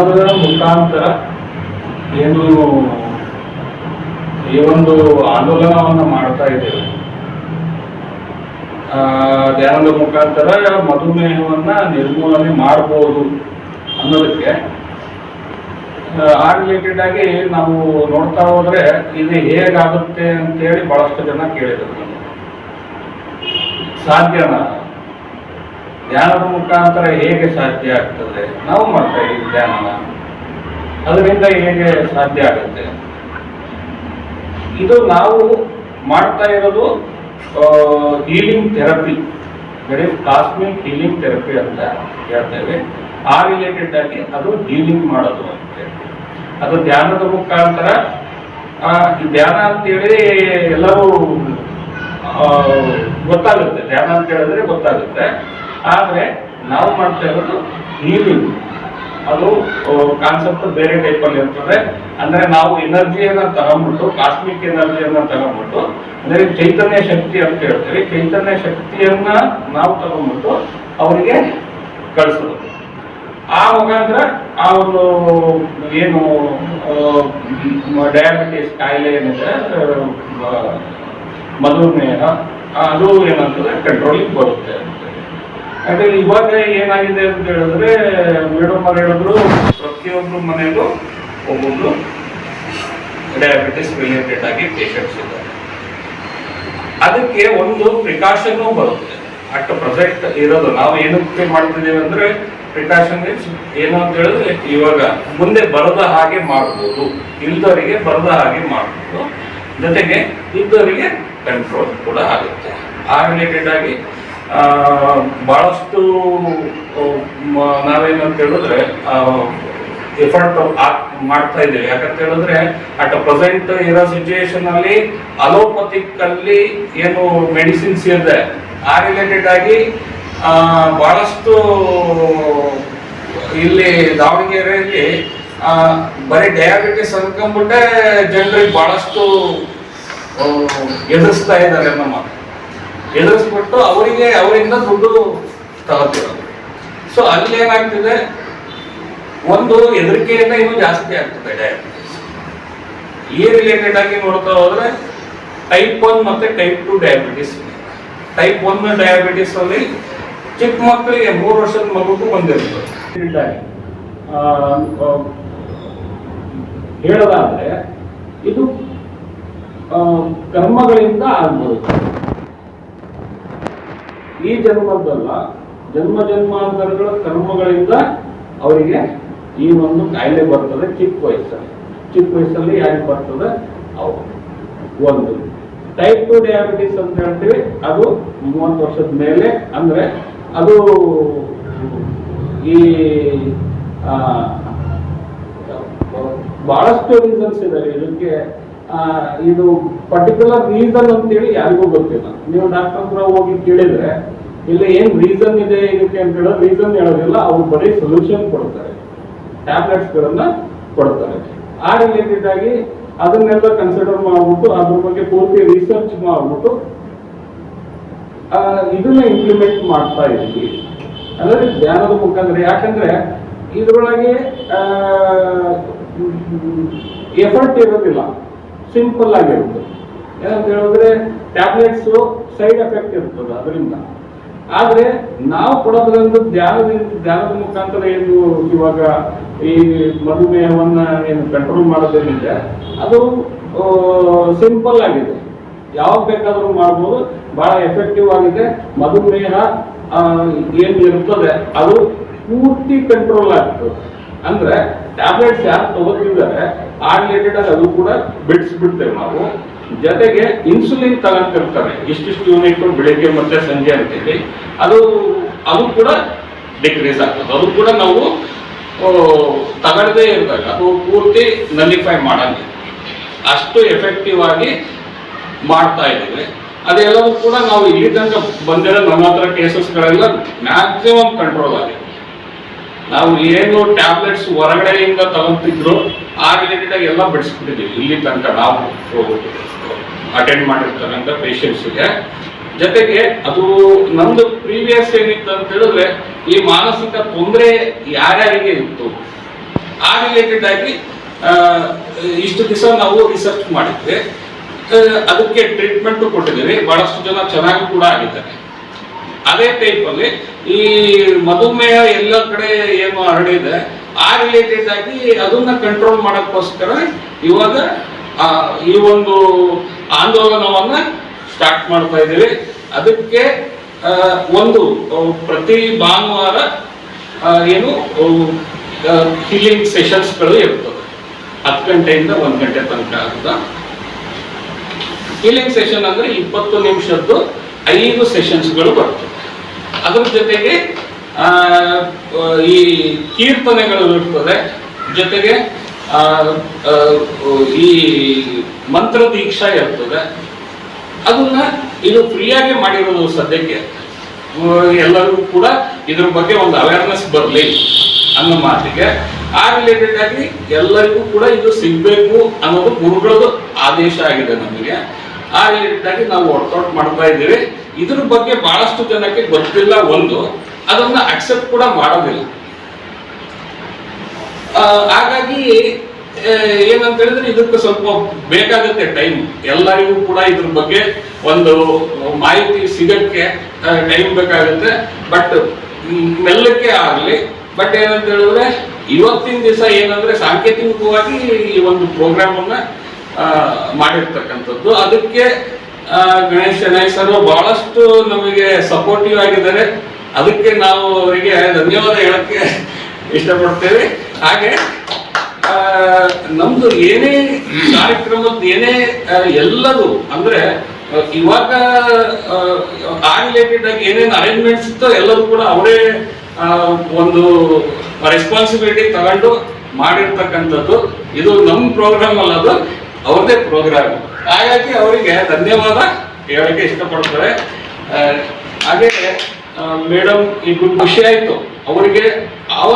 ಧ್ಯಾನದ ಮುಖಾಂತರ ಏನು ಈ ಒಂದು ಆಂದೋಲನವನ್ನು ಮಾಡ್ತಾ ಇದ್ದೇವೆ ಧ್ಯಾನದ ಮುಖಾಂತರ ಮಧುಮೇಹವನ್ನ ನಿರ್ಮೂಲನೆ ಮಾಡಬಹುದು ಅನ್ನೋದಕ್ಕೆ ಆ, ರಿಲೇಟೆಡ್ ಆಗಿ ನಾವು ನೋಡ್ತಾ ಹೋದ್ರೆ ಇದು ಹೇಗಾಗುತ್ತೆ ಅಂತೇಳಿ ಬಹಳಷ್ಟು ಜನ ಕೇಳಿದ್ರು. ಸಾಧ್ಯನಾ ಧ್ಯಾನದ ಮುಖಾಂತರ ಹೇಗೆ ಸಾಧ್ಯ ಆಗ್ತದೆ? ನಾವು ಮಾಡ್ತಾ ಇದ್ದೀವಿ ಧ್ಯಾನನ. ಅದರಿಂದ ಹೇಗೆ ಸಾಧ್ಯ ಆಗುತ್ತೆ? ಇದು ನಾವು ಮಾಡ್ತಾ ಇರೋದು healing therapy very cosmic healing therapy ಅಂತ ಹೇಳ್ತೇವೆ. ಆ ರಿಲೇಟೆಡ್ ಆಗಿ ಅದು ಹೀಲಿಂಗ್ ಮಾಡೋದು ಅಂತ. ಅದು ಧ್ಯಾನದ ಮುಖಾಂತರ ಈ ಧ್ಯಾನ ಅಂತೇಳಿ ಎಲ್ಲರೂ ಗೊತ್ತಾಗುತ್ತೆ. ಧ್ಯಾನ ಅಂತ ಹೇಳಿದ್ರೆ ಗೊತ್ತಾಗುತ್ತೆ. ಆದರೆ ನಾವು ಮಾಡ್ತಾ ಇರೋದು ಹೀಲಿಂಗ್ ಅದು ಕಾನ್ಸೆಪ್ಟ್ ಬೇರೆ ಟೈಪಲ್ಲಿ ಇರ್ತದೆ. ಅಂದ್ರೆ ನಾವು ಎನರ್ಜಿಯನ್ನ ತಗೊಂಡ್ಬಿಟ್ಟು ಕಾಸ್ಮಿಕ್ ಎನರ್ಜಿಯನ್ನ ತಗೊಂಡ್ಬಿಟ್ಟು, ಅಂದ್ರೆ ಚೈತನ್ಯ ಶಕ್ತಿ ಅಂತ ಹೇಳ್ತೀವಿ. ಚೈತನ್ಯ ಶಕ್ತಿಯನ್ನ ನಾವು ತಗೊಂಡ್ಬಿಟ್ಟು ಅವರಿಗೆ ಕಳಿಸೋದು. ಆ ಮುಖಾಂತರ ಆ ಒಂದು ಏನು ಡಯಾಬಿಟಿಸ್ ಕಾಯಿಲೆ ಏನಿದೆ ಮಧುಮೇಹ, ಅದು ಏನಂತಂದ್ರೆ ಕಂಟ್ರೋಲಿಗೆ ಬರುತ್ತೆ. ಅದೇ ಇವಾಗ ಏನಾಗಿದೆ ಅಂತ ಹೇಳಿದ್ರೆ ಮೇಡಮ್ ಅವ್ರು ಹೇಳಿದ್ರು ಪ್ರತಿಯೊಬ್ಬರು ಮನೆಯಲ್ಲೂ ಒಬ್ಬೊಬ್ರು ಡಯಾಬಿಟಿಸ್ ರಿಲೇಟೆಡ್ ಆಗಿ ಪೇಷಂಟ್ಸ್ ಇದ್ದಾರೆ. ಅದಕ್ಕೆ ಒಂದು ಪ್ರಿಕಾಷನ್ ಬರುತ್ತೆ. ಅಟ್ ಪ್ರೊಜೆಕ್ಟ್ ಇರೋದು ನಾವು ಏನಕ್ಕೆ ಮಾಡ್ತಿದ್ದೇವೆ ಅಂದ್ರೆ ಪ್ರಿಕಾಷನ್ ಏನು ಅಂತ ಹೇಳಿದ್ರೆ ಇವಾಗ ಮುಂದೆ ಬರದ ಹಾಗೆ ಮಾಡ್ಬೋದು, ಇಲ್ದವರಿಗೆ ಬರದ ಹಾಗೆ ಮಾಡ್ಬೋದು. ಜೊತೆಗೆ ಇದ್ದವರಿಗೆ ಕಂಟ್ರೋಲ್ ಕೂಡ ಆಗುತ್ತೆ. ಆ ರಿಲೇಟೆಡ್ ಆಗಿ ಮ- ನಾವೇನಂತ ಹೇಳಿದ್ರೆ ಎಫರ್ಟ್ ಮಾಡ್ತಾ ಇದ್ದೇವೆ. ಯಾಕಂತ ಹೇಳಿದ್ರೆ ಅಟ್ ಪ್ರೆಸೆಂಟ್ ಇರೋ ಸಿಚುಯೇಷನ್ ಅಲ್ಲಿ ಅಲೋಪತಿಕ್ ಅಲ್ಲಿ ಏನು ಮೆಡಿಸಿನ್ಸ್ ಇದೆ ಆ ರಿಲೇಟೆಡ್ ಆಗಿ ಬಹಳಷ್ಟು ಇಲ್ಲಿ ದಾವಣಗೆರೆಯಲ್ಲಿ ಬರೀ ಡಯಾಬಿಟಿಸ್ ಅನ್ಕೊಂಡ್ಬಿಟ್ಟೆ ಜನರಿಗೆ ಬಹಳಷ್ಟು ಎದುರಿಸ್ತಾ ಇದ್ದಾರೆ ನಮ್ಮ ಎದುರಿಸ್ಬಿಟ್ಟು ಅವರಿಗೆ, ಅವರಿಂದ ದುಡ್ಡು ತಗೋತಿರೋದು ಸೊ ಅಲ್ಲಿ ಏನಾಗ್ತಿದೆ ಒಂದು ಹೆದರಿಕೆಯಿಂದ ಇನ್ನೂ ಜಾಸ್ತಿ ಆಗ್ತದೆ ಡಯಾಬಿಟಿಸ್ ಈ ರಿಲೇಟೆಡ್ ಆಗಿ ನೋಡ್ತಾ ಹೋದ್ರೆ ಟೈಪ್ ಒನ್ ಮತ್ತೆ type two diabetes type one diabetes ಅಲ್ಲಿ ಚಿಕ್ಕ ಮಕ್ಕಳಿಗೆ ಮೂರು ವರ್ಷದ ಮಗುಗೂ ಬಂದಿರ್ತದೆ ಹೇಳೋದಾದ್ರೆ, ಇದು ಕರ್ಮಗಳಿಂದ ಆಗ್ಬೋದು. ಈ ಜನ್ಮದ್ದಲ್ಲ ಜನ್ಮ ಜನ್ಮಾಂತರಗಳ ಕರ್ಮಗಳಿಂದ ಅವರಿಗೆ ಈ ಒಂದು ಕಾಯಿಲೆ ಬರ್ತದೆ, ಚಿಕ್ಕ ವಯಸ್ಸಲ್ಲಿ. ಚಿಕ್ಕ ವಯಸ್ಸಲ್ಲಿ ಯಾರಿಗೆ ಬರ್ತದೆ? ಅವರು. ಒಂದು. ಟೈಪ್ ಟು ಡಯಾಬಿಟಿಸ್ ಅಂತ ಹೇಳ್ತೀವಿ, ಅದು ಮೂವತ್ತು ವರ್ಷದ ಮೇಲೆ, ಅಂದ್ರೆ ಅದು ಈ ಬಹಳಷ್ಟು ರೀಸನ್ಸ್ ಇದಾವೆ ಇದಕ್ಕೆ ಇದು ಪರ್ಟಿಕ್ಯುಲರ್ ರೀಸನ್ ಅಂತೇಳಿ ಯಾರಿಗೂ ಗೊತ್ತಿಲ್ಲ. ನೀವು ಡಾಕ್ಟರ್ ಹತ್ರ ಹೋಗಿ ಕೇಳಿದ್ರೆ, ಇಲ್ಲ ಏನ್ ರೀಸನ್ ಇದೆ ಇದಕ್ಕೆ ಅಂತ ಹೇಳೋ ರೀಸನ್ ಹೇಳೋದಿಲ್ಲ, ಅವ್ರು ಬರೀ ಸೊಲ್ಯೂಷನ್ ಕೊಡ್ತಾರೆ. ಟ್ಯಾಬ್ಲೆಟ್ಸ್ ಗಳನ್ನ ಕೊಡ್ತಾರೆ. ಆ ರಿಲೇಟೆಡ್ ಆಗಿ ಅದನ್ನೆಲ್ಲ ಕನ್ಸಿಡರ್ ಮಾಡ್ಬಿಟ್ಟು, ಅದ್ರ ಬಗ್ಗೆ ಪೂರ್ತಿ ರಿಸರ್ಚ್ ಮಾಡ್ಬಿಟ್ಟು ಇದನ್ನ ಇಂಪ್ಲಿಮೆಂಟ್ ಮಾಡ್ತಾ ಇದ್ದೀವಿ ಅಂದ್ರೆ ಜ್ಞಾನದ ಮುಖಾಂತರ, ಯಾಕಂದ್ರೆ ಇದ್ರೊಳಗೆ ಎಫರ್ಟ್ ಇರೋದಿಲ್ಲ. ಸಿಂಪಲ್ ಆಗಿರುತ್ತೆ ಏನಂತ ಹೇಳಿದ್ರೆ ಟ್ಯಾಬ್ಲೆಟ್ಸ್ ಸೈಡ್ ಎಫೆಕ್ಟ್ ಇರ್ತದೆ ಅದರಿಂದ. ಆದರೆ ನಾವು ಕೊಡೋದ್ರಿಂದ ಧ್ಯಾನದಿಂದ ಧ್ಯಾನದ ಮುಖಾಂತರ ಏನು ಇವಾಗ ಈ ಮಧುಮೇಹವನ್ನು ಏನು ಕಂಟ್ರೋಲ್ ಮಾಡೋದ್ರಿಂದ ಅದು ಸಿಂಪಲ್ ಆಗಿದೆ. ಯಾವಾಗ ಬೇಕಾದರೂ ಮಾಡ್ಬೋದು. ಬಹಳ ಎಫೆಕ್ಟಿವ್ ಆಗಿದೆ. ಮಧುಮೇಹ ಏನ್ ಇರ್ತದೆ, ಅದು ಪೂರ್ತಿ ಕಂಟ್ರೋಲ್ ಆಗ್ತದೆ. ಅಂದ್ರೆ ಟ್ಯಾಬ್ಲೆಟ್ಸ್ ಯಾರು ತಗೋತಿದ್ದಾರೆ ಆ ರಿಲೇಟೆಡ್ ಆಗಿ ಅದು ಕೂಡ ಬಿಡಿಸ್ಬಿಡ್ತೇವೆ ನಾವು. ಜೊತೆಗೆ ಇನ್ಸುಲಿನ್ ತಗೊಂತಿರ್ತಾರೆ ಇಷ್ಟಿಷ್ಟು ಯೂನಿಟ್ ಬೆಳಿಗ್ಗೆ ಮತ್ತೆ ಸಂಜೆ ಅಂತೇಳಿ. ಅದು ಅದು ಕೂಡ ಡಿಕ್ರೀಸ್ ಆಗ್ತದೆ. ಅದು ಕೂಡ ನಾವು ತಗೊಳ್ಳದೇ ಇರಬೇಕು ಅದು ಪೂರ್ತಿ ನಲಿಫೈ ಮಾಡಂಗಿಲ್ಲ ಅಷ್ಟು ಎಫೆಕ್ಟಿವ್ ಆಗಿ ಮಾಡ್ತಾ ಇದ್ದೀವಿ. ಅದೆಲ್ಲವೂ ಕೂಡ ನಾವು ಇಲ್ಲಿ ತನಕ ಬಂದಿರೋ ನಮ್ಮ ಹತ್ರ ಕೇಸಸ್ಗಳೆಲ್ಲ ಮ್ಯಾಕ್ಸಿಮಮ್ ಕಂಟ್ರೋಲ್ ಆಗಿದೆ. ನಾವು ಏನು ಟ್ಯಾಬ್ಲೆಟ್ಸ್ ಹೊರಗಡೆಯಿಂದ ತಗೊಂತಿದ್ರು, ಆ ರಿಲೇಟೆಡ್ ಎಲ್ಲ ಬಿಡಿಸ್ಬಿಟ್ಟಿದ್ದೀವಿ. ಇಲ್ಲಿ ತನಕ ನಾವು ಅಟೆಂಡ್ ಮಾಡಿರ್ತಕ್ಕಂಥ ಪೇಷಂಟ್ಸ್ಗೆ ಜೊತೆಗೆ ಅದು ನಮ್ದು ಪ್ರೀವಿಯಸ್ ಏನಿತ್ತು ಅಂತ ಹೇಳಿದ್ರೆ, ಈ ಮಾನಸಿಕ ತೊಂದರೆ ಯಾರ್ಯಾರಿಗೆ ಇತ್ತು? ಆ ರಿಲೇಟೆಡ್ ಆಗಿ ಇಷ್ಟು ದಿವಸ ನಾವು ರಿಸರ್ಚ್ ಮಾಡಿದ್ವಿ. ಅದಕ್ಕೆ ಟ್ರೀಟ್ಮೆಂಟ್ ಕೊಟ್ಟಿದ್ದೀವಿ. ಬಹಳಷ್ಟು ಜನ ಚೆನ್ನಾಗಿ ಕೂಡ ಆಗಿದ್ದಾರೆ. ಅದೇ ಟೈಪಲ್ಲಿ ಈ ಮಧುಮೇಹ ಎಲ್ಲ ಕಡೆ ಏನು ಹರಡಿದೆ ಆ ರಿಲೇಟೆಡ್ ಆಗಿ ಅದನ್ನ ಕಂಟ್ರೋಲ್ ಮಾಡೋಕ್ಕೋಸ್ಕರ ಇವಾಗ ಈ ಒಂದು ಆಂದೋಲನವನ್ನ ಸ್ಟಾರ್ಟ್ ಮಾಡ್ತಾ ಇದ್ದೀವಿ. ಅದಕ್ಕೆ ಒಂದು ಪ್ರತಿ ಭಾನುವಾರ ಏನು ಹೀಲಿಂಗ್ ಸೆಷನ್ಸ್ಗಳು ಇರ್ತದೆ. ಹತ್ತು ಗಂಟೆಯಿಂದ ಒಂದು ಗಂಟೆ ತನಕ ಅಂತ. ಹೀಲಿಂಗ್ ಸೆಷನ್ ಅಂದ್ರೆ ಇಪ್ಪತ್ತು ನಿಮಿಷದ್ದು ಐದು ಸೆಷನ್ಸ್ಗಳು ಬರ್ತವೆ ಅದ್ರ ಜೊತೆಗೆ ಈ ಕೀರ್ತನೆಗಳು ಇರ್ತದೆ ಜೊತೆಗೆ ಈ ಮಂತ್ರ ದೀಕ್ಷಾ ಇರ್ತದೆ. ಅದನ್ನ ಇದು ಫ್ರೀಯಾಗಿ ಮಾಡಿರೋದು ಸದ್ಯಕ್ಕೆ. ಎಲ್ಲರಿಗೂ ಕೂಡ ಇದ್ರ ಬಗ್ಗೆ ಒಂದು ಅವೇರ್ನೆಸ್ ಬರಲಿ ಅನ್ನೋ ಮಾತಿಗೆ. ಆ ರಿಲೇಟೆಡ್ ಆಗಿ ಎಲ್ಲರಿಗೂ ಕೂಡ ಇದು ಸಿಗ್ಬೇಕು ಅನ್ನೋದು ಗುರುಗಳದ್ದು ಆದೇಶ ಆಗಿದೆ ನಮಗೆ. ಆ ನಿಟ್ಟಿನಲ್ಲಿ ನಾವು ವರ್ಕೌಟ್ ಮಾಡ್ತಾ ಇದ್ದೀವಿ. ಇದ್ರ ಬಗ್ಗೆ ಬಹಳಷ್ಟು ಜನಕ್ಕೆ ಗೊತ್ತಿಲ್ಲ ಒಂದು. ಅದನ್ನ ಅಕ್ಸೆಪ್ಟ್ ಕೂಡ ಮಾಡೋದಿಲ್ಲ. ಹಾಗಾಗಿ ಏನಂತ ಹೇಳಿದ್ರೆ ಇದಕ್ಕೆ ಸ್ವಲ್ಪ ಬೇಕಾಗುತ್ತೆ ಟೈಮ್ ಎಲ್ಲರಿಗೂ ಕೂಡ ಇದ್ರ ಬಗ್ಗೆ ಒಂದು ಮಾಹಿತಿ ಸಿಗಕ್ಕೆ ಟೈಮ್ ಬೇಕಾಗುತ್ತೆ. ಬಟ್ ಮೆಲ್ಲಕ್ಕೆ ಆಗಲಿ. ಬಟ್ ಏನಂತ ಹೇಳಿದ್ರೆ, ಇವತ್ತಿನ ದಿವಸ ಏನಂದ್ರೆ ಸಾಂಕೇತಿಕವಾಗಿ ಈ ಒಂದು ಪ್ರೋಗ್ರಾಮ್ ಅನ್ನ ಮಾಡಿರ್ತಕ್ಕಂಥದ್ದು. ಅದಕ್ಕೆ ಗಣೇಶ ಸರ್ ಬಹಳಷ್ಟು ನಮಗೆ ಸಪೋರ್ಟಿವ್ ಆಗಿದ್ದಾರೆ. ಅದಕ್ಕೆ ನಾವು ಅವರಿಗೆ ಧನ್ಯವಾದ ಹೇಳಕ್ಕೆ ಇಷ್ಟಪಡ್ತೇವೆ. ಹಾಗೆ ನಮ್ದು ಏನೇ ಕಾರ್ಯಕ್ರಮದ ಏನೇ ಎಲ್ಲದು ಅಂದ್ರೆ ಇವಾಗ ಆ, ಆ ರಿಲೇಟೆಡ್ ಆಗಿ ಏನೇನು ಅರೇಂಜ್ಮೆಂಟ್ಸ್ ಇತ್ತೋ ಎಲ್ಲರೂ ಕೂಡ ಅವರೇ ಒಂದು ರೆಸ್ಪಾನ್ಸಿಬಿಲಿಟಿ ತಗೊಂಡು ಮಾಡಿರ್ತಕ್ಕಂಥದ್ದು. ಇದು ನಮ್ಮ ಪ್ರೋಗ್ರಾಮ್ ಅಲ್ಲ ಅದು. ಅವ್ರದೇ ಪ್ರೋಗ್ರಾಮ್ ಹಾಗಾಗಿ ಅವರಿಗೆ ಧನ್ಯವಾದ ಹೇಳಕ್ಕೆ ಇಷ್ಟಪಡ್ತಾರೆ ಹಾಗೆ ಮೇಡಮ್ ಈಗ ಖುಷಿ ಆಯ್ತು. ಅವರಿಗೆ ಆ